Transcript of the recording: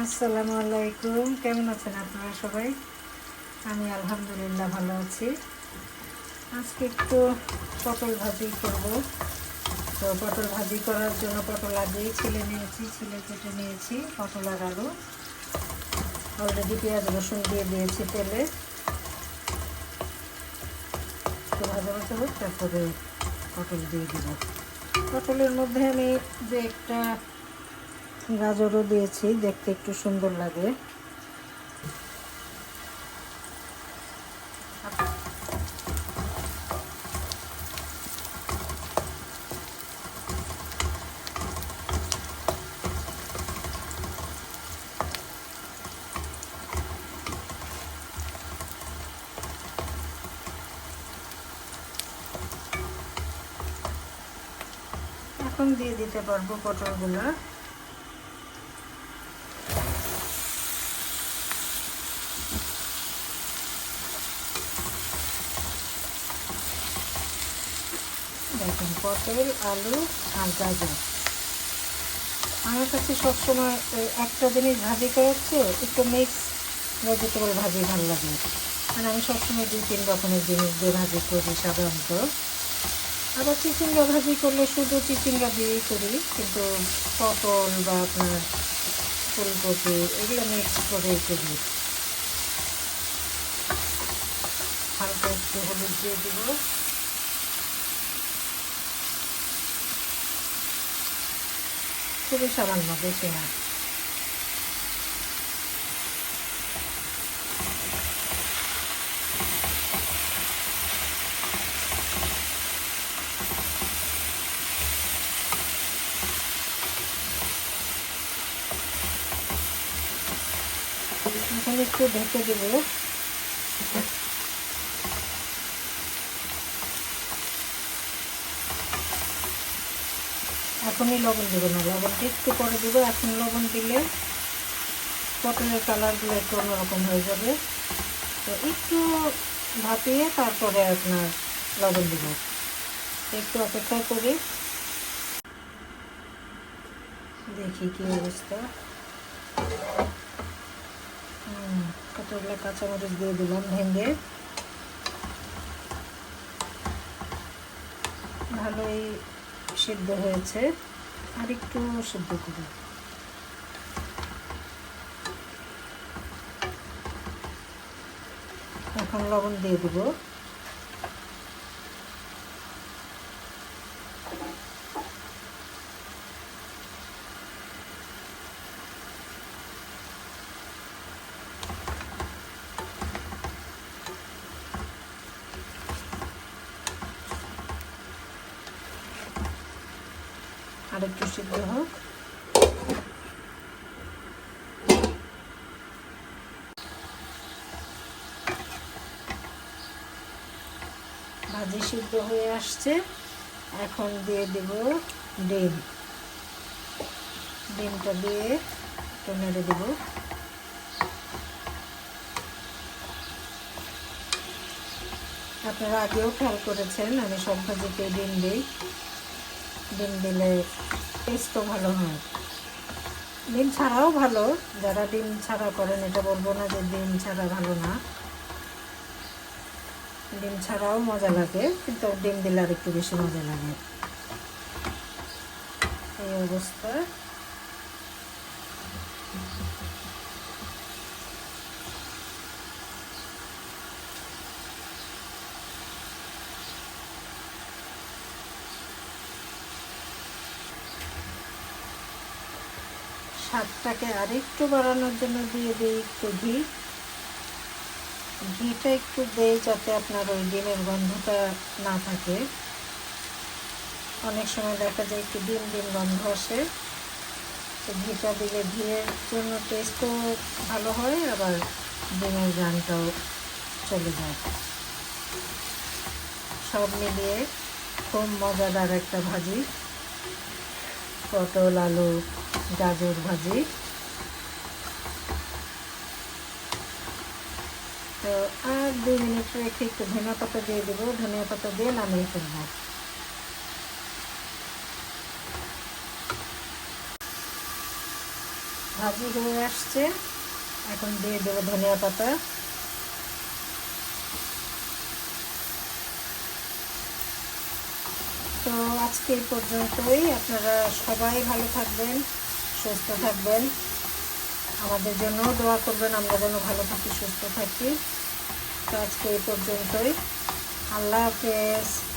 আসসালামু আলাইকুম। কেমন আছেন আপনারা সবাই? আমি আলহামদুলিল্লাহ ভালো আছি। আজকে একটু পটল ভাজি করব। তো পটল ভাজি করার জন্য পটল আগেই ছিলে নিয়েছি, ছিলে কেটে নিয়েছি, পটল আর আলু। অলরেডি পেঁয়াজ, রসুন দিয়ে দিয়েছি তেলে। তো ভাজা ভাজা হোক, তারপরে পটল দিয়ে দিব। পটলের মধ্যে আমি যে একটা গাজরও দিয়েছি দেখতে একটু সুন্দর লাগে। এখন দিয়ে দিতে পারব পটলগুলো। দেখুন, পটল, আলু আর গাজর। আমার কাছে সবসময় একটা জিনিস ভাজি করাচ্ছে একটু মিক্স ভেজিটেবল ভাজি ভালো লাগে। মানে আমি সবসময় দুই, তিন রকমের জিনিস দিয়ে ভাজি করি সাধারণত। আবার চিচিঙ্গা ভাজি করলে শুধু চিচিঙ্গা দিয়েই করি, কিন্তু পটল বা আপনার ফুলকপি এগুলো মিক্স করেই করি। হালকা একটু হলুদ দিয়ে দিব। খুবই সামান্য বেশি না। এখন একটু ঢেকে দেবো। এখনই লবণ দেবো না লবণটা একটু পরে দেবো, এখন লবণ দিলে পটলের কালারগুলো একটু অন্যরকম হয়ে যাবে। তো একটু ভাপিয়ে তারপরে আপনার লবণ দেবো। একটু অপেক্ষা করি দেখি কি অবস্থা। কতগুলো কাঁচামরিচ দিয়ে দিলাম ভেঙে। ভালোই সিদ্ধ হয়েছে। আর একটু সিদ্ধ করে এখন লবণ দিয়ে দেব। আর একটু সিদ্ধ হোক। ভাজি সিদ্ধ হয়ে আসছে। এখন দিয়ে দেব ডিম। ডিমটা দিয়ে একটু নেড়ে দেব। আপনারা আগেও খেয়াল করেছেন, আমি সব ভাজিতে ডিম দিই। ডিম দিলে টেস্টও ভালো হয়। ডিম ছাড়াও ভালো, যারা ডিম ছাড়া করেন, এটা বলব না যে ডিম ছাড়া ভালো না। ডিম ছাড়াও মজা লাগে, কিন্তু ডিম দিলে আর একটু বেশি মজা লাগে। এই অবস্থা। স্বাদটাকে আরেকটু বাড়ানোর জন্য দিয়ে দিই একটু ঘি। ঘিটা একটু দেই যাতে আপনার ওই ডিমের গন্ধটা না থাকে। অনেক সময় দেখা যায় একটু ডিম ডিম গন্ধ আসে। তো ঘিটা দিলে ঘিয়ের জন্য টেস্টও ভালো হয়, আবার ডিমের গানটাও চলে যায়। সব মিলিয়ে খুব মজাদার একটা ভাজি। পটল, আলু, গাজর ভাজি। তো আর দুই মিনিট রেখে একটু ধনিয়া পাতা দিয়ে দেবো। ধনিয়া পাতা দিয়ে নামিয়ে ফেলব। ভাজি হয়ে আসছে। এখন দিয়ে দেবো ধনিয়া পাতা। তো আজকে এই পর্যন্তই। আপনারা সবাই ভালো থাকবেন, সুস্থ থাকবেন। আমাদের জন্য দোয়া করবেন, আমরা যেন ভালো থাকি, সুস্থ থাকি। তো আজকে এই পর্যন্তই। আল্লাহ হাফেজ।